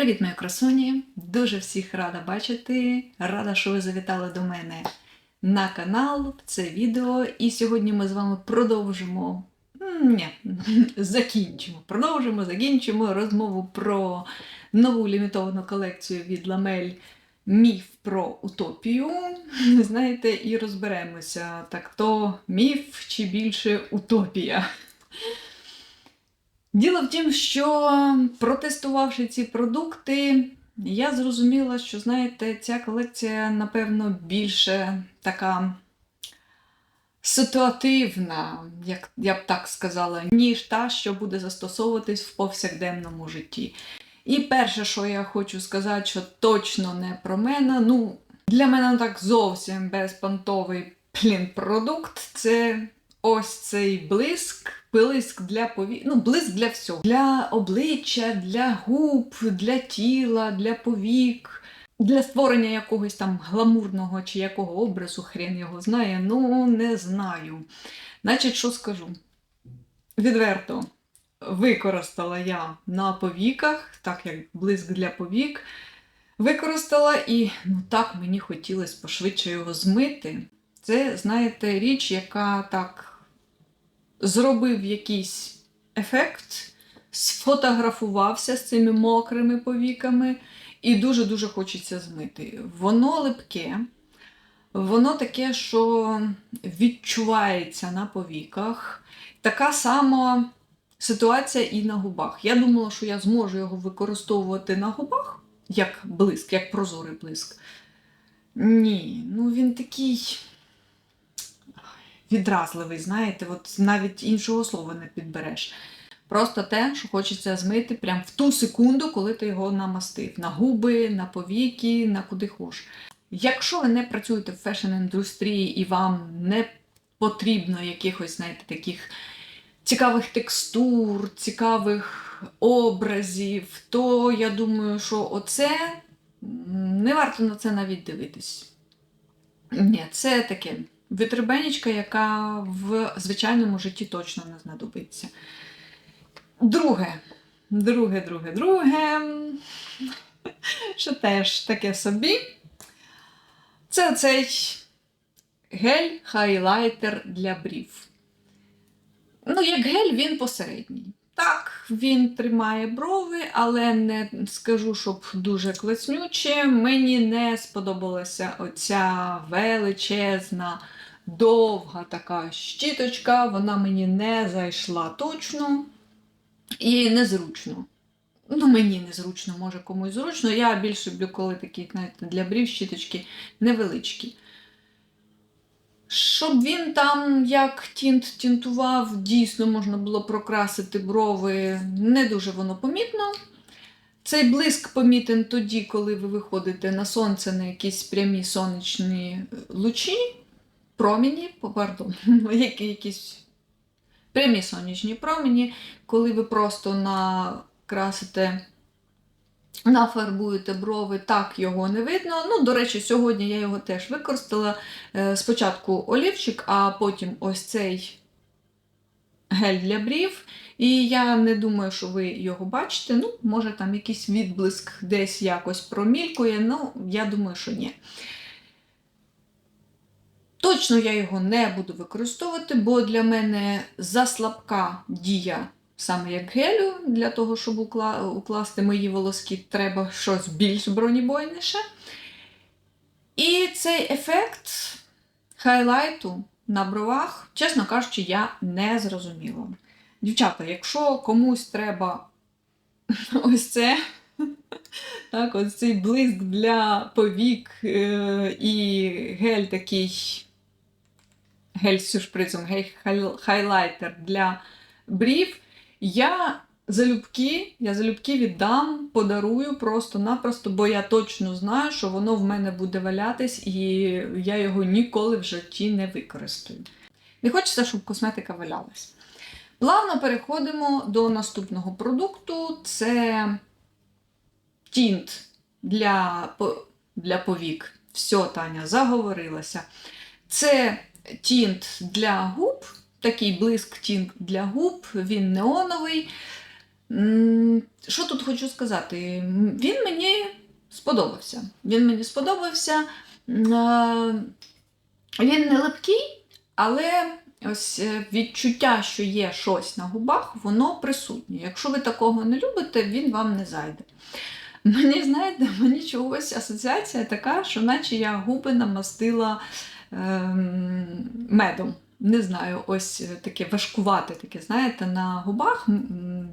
Привіт, мої красуні! Дуже всіх рада бачити. Рада, що ви завітали до мене на канал в це відео. І сьогодні ми з вами продовжимо. Ні, закінчимо. Продовжимо, закінчимо розмову про нову лімітовану колекцію від Ламель Міф про утопію. Знаєте, і розберемося, так то міф чи більше утопія. Діло в тім, що протестувавши ці продукти, я зрозуміла, що, знаєте, ця колекція, напевно, більше така ситуативна, як я б так сказала, ніж та, що буде застосовуватись в повсякденному житті. І перше, що я хочу сказати, що точно не про мене, ну, для мене так зовсім безпонтовий плін продукт це ось цей блиск, блиск для повік, ну, блиск для всього. Для обличчя, для губ, для тіла, для повік, для створення якогось там гламурного чи якого образу, хрен його знає, ну не знаю. Значить, що скажу? Відверто. Використала я на повіках, так як блиск для повік. Використала і ну так мені хотілося пошвидше його змити. Це, знаєте, річ, яка так зробив якийсь ефект, сфотографувався з цими мокрими повіками, і дуже-дуже хочеться змити. Воно липке, воно таке, що відчувається на повіках. Така сама ситуація і на губах. Я думала, що я зможу його використовувати на губах, як блиск, як прозорий блиск. Ні, ну він такий відразливий, знаєте, от навіть іншого слова не підбереш. Просто те, що хочеться змити прямо в ту секунду, коли ти його намастив. На губи, на повіки, на куди хош. Якщо ви не працюєте в фешн-індустрії і вам не потрібно якихось, знаєте, таких цікавих текстур, цікавих образів, то я думаю, що оце не варто на це навіть дивитись. Ні, це таке витребенічка, яка в звичайному житті точно не знадобиться. Друге, друге, друге, друге, що теж таке собі. Це цей гель-хайлайтер для брів. Ну, як гель, він посередній. Так, він тримає брови, але не скажу, щоб дуже класнюче. Мені не сподобалася оця величезна, довга така щіточка. Вона мені не зайшла точно і незручно. Ну, мені незручно, може комусь зручно. Я більше люблю, коли такі, знаєте, для брів щіточки невеличкі. Щоб він там як тінт тінтував, дійсно можна було прокрасити брови, не дуже воно помітно. Цей блиск помітен тоді, коли ви виходите на сонце на якісь прямі сонячні лучі, промені, пардон, які, якісь прямі сонячні промені, коли ви просто накрасите нафарбуєте брови, так його не видно. Ну, до речі, сьогодні я його теж використала. Е, Спочатку олівчик, а потім ось цей гель для брів. І я не думаю, що ви його бачите. Ну, може, там якийсь відблиск десь якось промількує, ну, я думаю, що ні. Точно я його не буду використовувати, бо для мене заслабка дія саме як гелю, для того, щоб укла- укласти мої волоски, треба щось більш бронебойніше. І цей ефект хайлайту на бровах, чесно кажучи, я не зрозуміла. Дівчата, якщо комусь треба ось це, так, ось цей блиск для повік е, і гель такий, гель сюрпризом, гель-хайлайтер для брів, я залюбки, я залюбки віддам, подарую просто-напросто, бо я точно знаю, що воно в мене буде валятись, і я його ніколи в житті не використаю. Не хочеться, щоб косметика валялась. Плавно переходимо до наступного продукту. Це тінт для, для повік. Все, Таня, заговорилася. Це тінт для губ, такий блиск тінт для губ, він неоновий. Що тут хочу сказати? Він мені сподобався. Він мені сподобався. Він не липкий, але ось е, відчуття, що є щось на губах, воно присутнє. Якщо ви такого не любите, він вам не зайде. Мені, знаєте, мені чогось асоціація така, що наче я губи намастила медом. Не знаю, ось таке важкувате, таке, знаєте, на губах,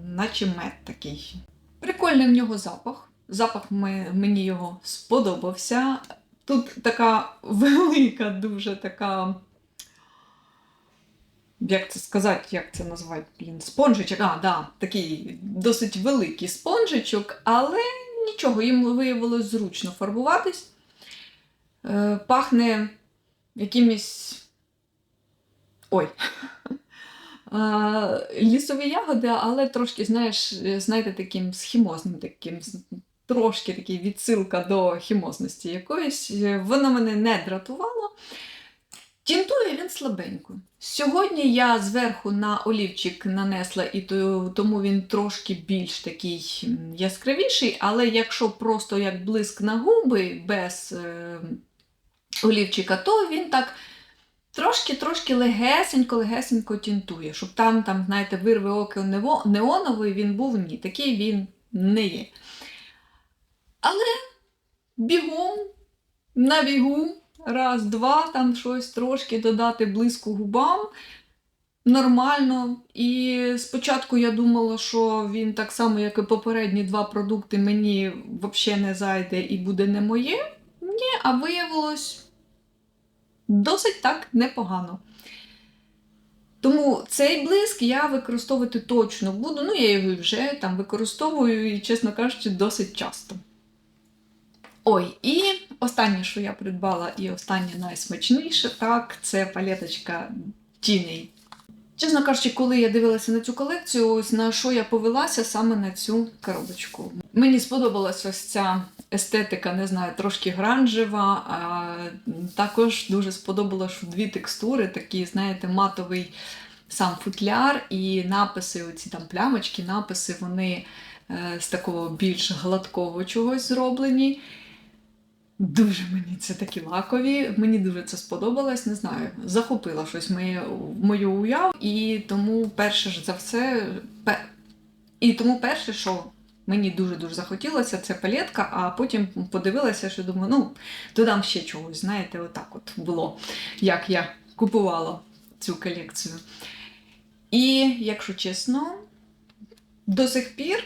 наче мед такий. Прикольний в нього запах. Запах мені його сподобався. Тут така велика, дуже така. Як це сказати, як це назвати? Блін, спонжичок. А, да, такий досить великий спонжичок, але нічого, їм виявилось зручно фарбуватись. Е, пахне якимись. Ой. Лісові ягоди, але трошки, знаєш, е, знаєте, таким схімозним, таким, трошки такий відсилка до хімозності якоїсь. Е, Воно мене не дратувало. Тінтує він слабенько. Сьогодні я зверху на олівчик нанесла, і тому він трошки більш такий яскравіший, але якщо просто як блиск на губи без е, олівчика, то він так трошки-трошки легесенько-легесенько тінтує, щоб там, там, знаєте, вирви нево- неоновий він був, ні, такий він не є. Але бігом, на бігу, раз, два, там щось трошки додати блиску губам. Нормально. І спочатку я думала, що він так само, як і попередні два продукти, мені взагалі не зайде і буде не моє. Ні, а виявилось досить так непогано. Тому цей блиск я використовувати точно буду. Ну, я його вже там використовую, і, чесно кажучи, досить часто. Ой, і останнє, що я придбала, і останнє найсмачніше, так, це палеточка Тіней. Чесно кажучи, коли я дивилася на цю колекцію, ось на що я повелася саме на цю коробочку. Мені сподобалась ось ця естетика, не знаю, трошки гранжева. Також дуже сподобалося, що дві текстури, такі, знаєте, матовий сам футляр, і написи, оці там плямочки, написи, вони е, з такого більш гладкого чогось зроблені. Дуже мені це такі лакові. Мені дуже це сподобалось, не знаю. Захопила щось моє, мою уяву, і тому перше ж за все. І тому перше, що мені дуже-дуже захотілося, це палетка, а потім подивилася, що думаю, ну, додам ще чогось. Знаєте, отак от було, як я купувала цю колекцію. І, якщо чесно, до сих пір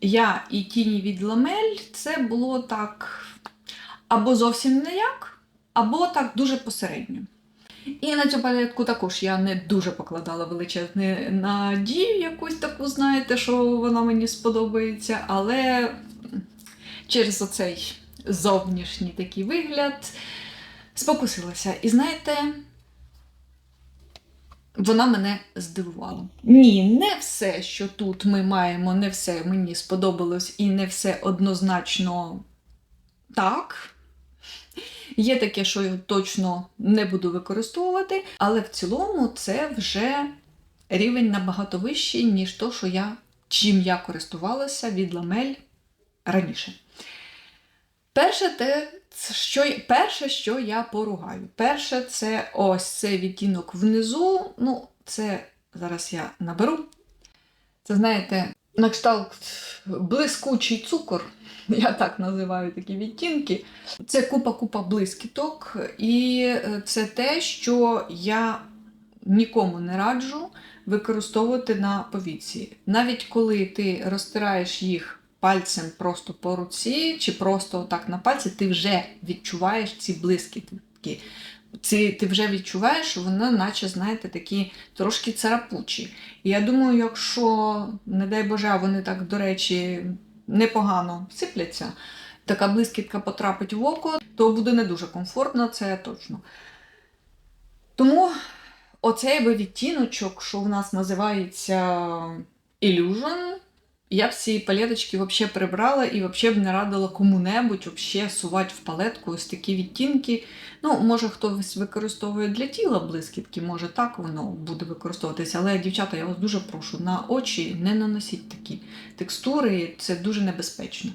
я і тіні від ламель це було так або зовсім ніяк, або так дуже посередньо. І на цю палетку також я не дуже покладала величезну надію, якусь таку, знаєте, що вона мені сподобається, але через оцей зовнішній такий вигляд спокусилася. І знаєте, вона мене здивувала. Ні, не все, що тут ми маємо, не все мені сподобалось, і не все однозначно так. Є таке, що я точно не буду використовувати, але в цілому це вже рівень набагато вищий, ніж то, що я, чим я користувалася від ламель раніше. Перше, те, що, перше, що я поругаю. Перше, це ось цей відтінок внизу. Ну, це зараз я наберу. Це, знаєте, на кшталт блискучий цукор. Я так називаю такі відтінки. Це купа-купа блискіток, і е, це те, що я нікому не раджу використовувати на повіці. Навіть коли ти розтираєш їх пальцем просто по руці, чи просто так на пальці, ти вже відчуваєш ці блискітки. Ці, ти вже відчуваєш, що вони, наче, знаєте, такі трошки царапучі. І я думаю, якщо, не дай Боже, вони так, до речі, непогано сипляться, така блискітка потрапить в око, то буде не дуже комфортно, це точно. Тому оцей би відтіночок, що в нас називається Illusion, я б ці палеточки взагалі прибрала і взагалі б не радила кому-небудь взагалі сувати в палетку ось такі відтінки. Ну, може, хтось використовує для тіла блискітки, може так воно буде використовуватися. Але, дівчата, я вас дуже прошу, на очі не наносіть такі текстури, це дуже небезпечно.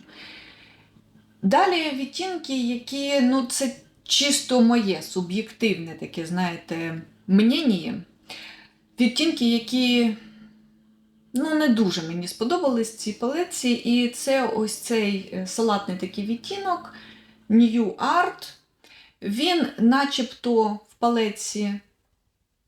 Далі відтінки, які, ну, це чисто моє, суб'єктивне таке, знаєте, мнення. Відтінки, які ну, не дуже мені сподобались ці палеці. І це ось цей е, салатний такий відтінок New Art. Він начебто в палеці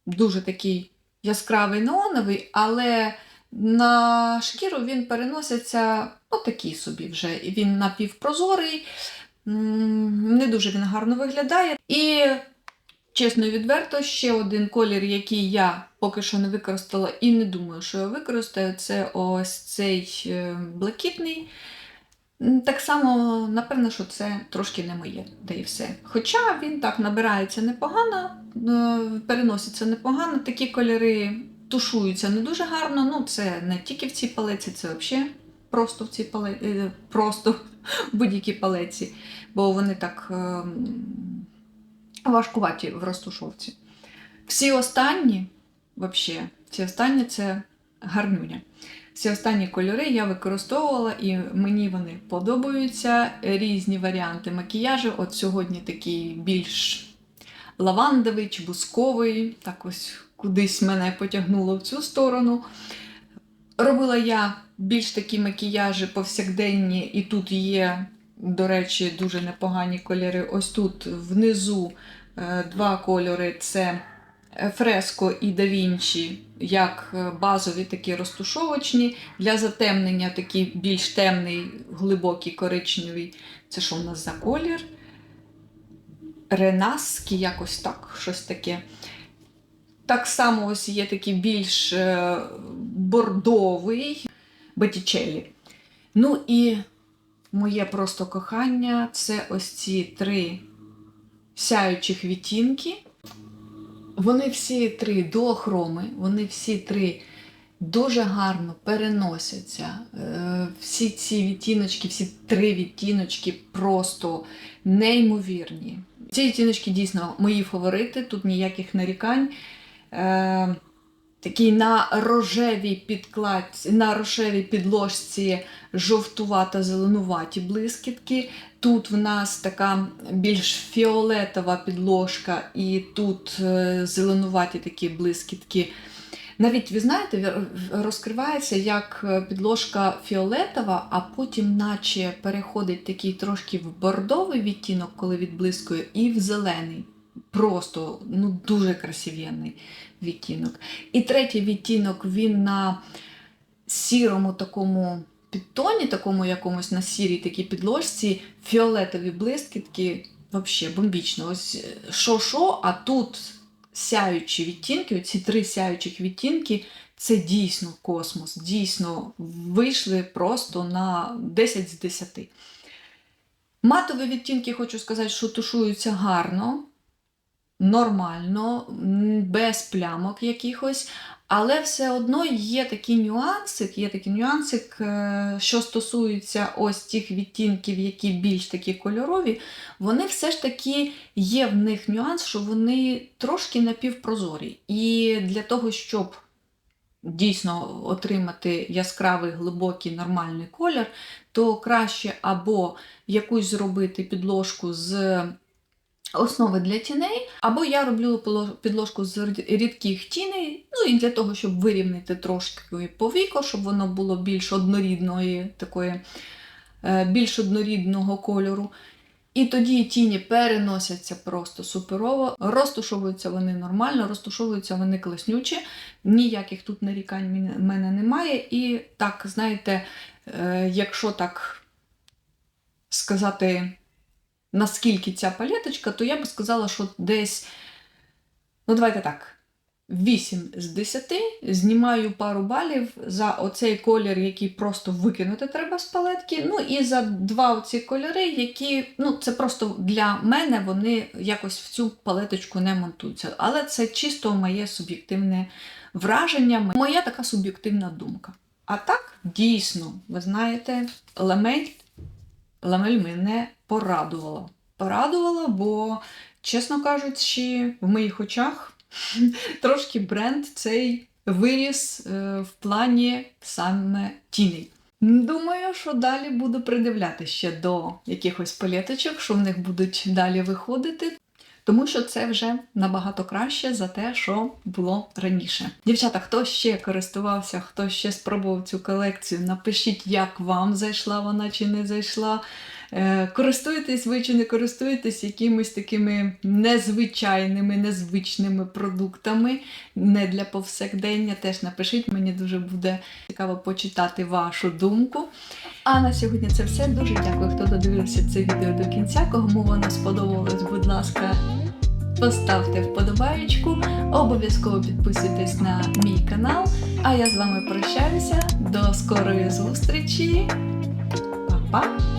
дуже такий яскравий неоновий, але на шкіру він переноситься отакий собі вже. Він напівпрозорий, не дуже він гарно виглядає. І, чесно відверто, ще один колір, який я поки що не використала і не думаю, що я використаю, це ось цей е, блакитний. Так само, напевно, що це трошки не моє, та і все. Хоча він так набирається непогано, е, переноситься непогано, такі кольори тушуються не дуже гарно. Ну, це не тільки в цій палеці, це взагалі просто в цій палеці, просто в будь-якій палеці, бо вони так важкуваті в розтушовці. Всі останні, взагалі, всі останні це гарнюня. Всі останні кольори я використовувала і мені вони подобаються. Різні варіанти макіяжу. От сьогодні такий більш лавандовий чи бусковий. Так ось кудись мене потягнуло в цю сторону. Робила я більш такі макіяжі повсякденні, і тут є, до речі, дуже непогані кольори. Ось тут внизу е, два кольори це фреско і да Вінчі, як е, базові такі розтушовочні. Для затемнення такий більш темний, глибокий коричневий. Це що в нас за колір? Ренаски, якось так, щось таке. Так само ось є такий більш е, бордовий Боттічеллі. Ну і моє просто кохання це ось ці три сяючих відтінки. Вони всі три дуохроми, вони всі три дуже гарно переносяться. Е, Всі ці відтіночки, всі три відтіночки просто неймовірні. Ці відтіночки дійсно мої фаворити, тут ніяких нарікань. Такий на рожевій підкладці, на рожевій підложці жовтувато зеленуваті блискітки. Тут в нас така більш фіолетова підложка, і тут е, зеленуваті такі блискітки. Навіть, ви знаєте, розкривається як е, підложка фіолетова, а потім, наче переходить такий трошки в бордовий відтінок, коли відблискує, і в зелений. Просто ну, дуже красивенний відтінок. І третій відтінок він на сірому такому підтоні, такому якомусь на сірій такій підложці, фіолетові блискітки, взагалі бомбічно. Ось що-що, а тут сяючі відтінки, оці три сяючих відтінки, це дійсно космос. Дійсно вийшли просто на 10 з 10. Матові відтінки, хочу сказати, що тушуються гарно нормально, без плямок якихось, але все одно є такий нюансик, є такий нюансик, е, що стосується ось тих відтінків, які більш такі кольорові, вони все ж таки є в них нюанс, що вони трошки напівпрозорі. І для того, щоб дійсно отримати яскравий, глибокий, нормальний колір, то краще або якусь зробити підложку з основи для тіней, або я роблю підложку з рідких тіней, ну і для того, щоб вирівняти трошки повіко, щоб воно було більш однорідної, такої, е, більш однорідного кольору. І тоді тіні переносяться просто суперово, розтушовуються вони нормально, розтушовуються вони класнючі, ніяких тут нарікань в мене немає. І так, знаєте, е, якщо так сказати, наскільки ця палеточка, то я би сказала, що десь, ну давайте так, 8 з 10 знімаю пару балів за оцей колір, який просто викинути треба з палетки. Ну і за два оці кольори, які, ну, це просто для мене вони якось в цю палеточку не монтуються. Але це чисто моє суб'єктивне враження, моя така суб'єктивна думка. А так, дійсно, ви знаєте, ламель, ламель мене порадувала. Порадувала, бо, чесно кажучи, в моїх очах трошки бренд цей виріс е, в плані саме тіней. Думаю, що далі буду придивляти ще до якихось палеточок, що в них будуть далі виходити. Тому що це вже набагато краще за те, що було раніше. Дівчата, хто ще користувався, хто ще спробував цю колекцію, напишіть, як вам зайшла вона чи не зайшла. Е, Користуєтесь ви чи не користуєтесь якимись такими незвичайними, незвичними продуктами, не для повсякдення. Теж напишіть, мені дуже буде цікаво почитати вашу думку. А на сьогодні це все. Дуже дякую, хто додивився це відео до кінця. Кому воно сподобалось, будь ласка, поставте вподобаєчку, обов'язково підписуйтесь на мій канал. А я з вами прощаюся. До скорої зустрічі. Па-па!